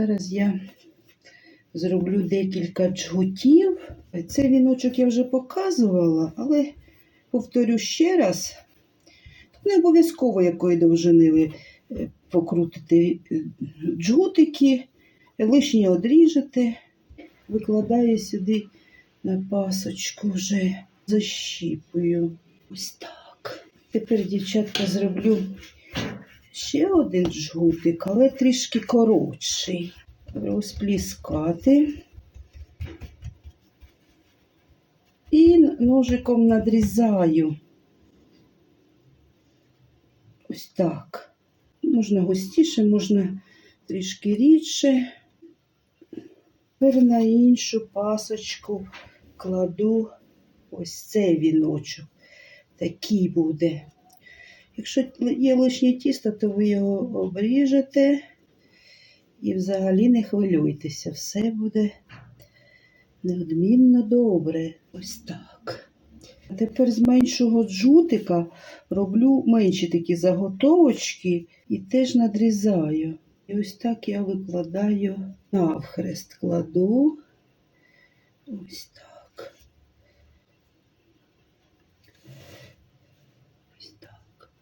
Зараз я зроблю декілька джгутів. Цей віночок я вже показувала, але повторю ще раз. Не обов'язково якої довжини ви е, покрутите е, джгутики, лишнє одріжете, викладаю сюди на пасочку вже защіпую. Ось так. Тепер, дівчатка, зроблю ще один джгутик, але трішки коротший. Розпліскати. І ножиком надрізаю. Ось так. Можна густіше, можна трішки рідше. Тепер на іншу пасочку кладу ось цей віночок. Такий буде. Якщо є лишнє тісто, то ви його обріжете і взагалі не хвилюйтеся. Все буде неодмінно добре. Ось так. А тепер з меншого джутика роблю менші такі заготовочки і теж надрізаю. І ось так я викладаю навхрест кладу. Ось так.